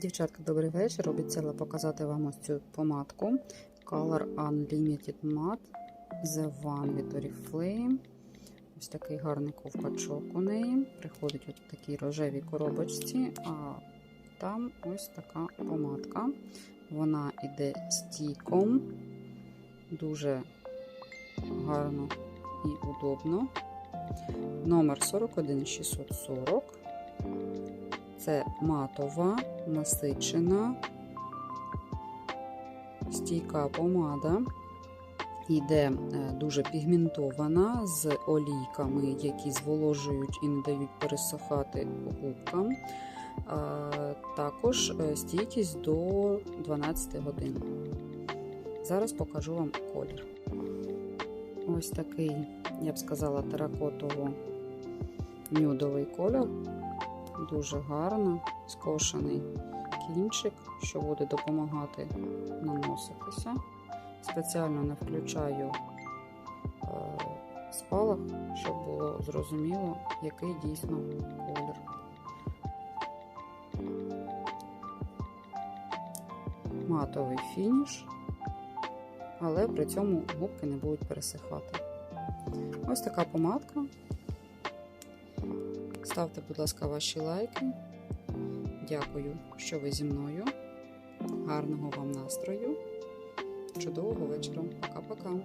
Дівчатка, добрий вечір. Обіцяла показати вам ось цю помадку Color Unlimited Matte The One від Oriflame. Ось такий гарний ковпачок у неї. Приходить от в такій рожевій коробочці, а там ось така помадка. Вона йде стійком, дуже гарно і удобно. Номер 41640. Це матова, насичена, стійка помада. Йде е, дуже пігментована з олійками, які зволожують і не дають пересохати губкам. Також е, стійкість до 12 годин. Зараз покажу вам колір. Ось такий, я б сказала, теракотово нюдовий колір. Дуже гарно скошений кінчик, що буде допомагати наноситися. Спеціально не включаю е, спалах, щоб було зрозуміло, який дійсно колір. Матовий фініш, але при цьому губки не будуть пересихати. Ось така помадка. Ставте, будь ласка, ваші лайки. Дякую, що ви зі мною. Гарного вам настрою. Чудового вечора. Пока-пока.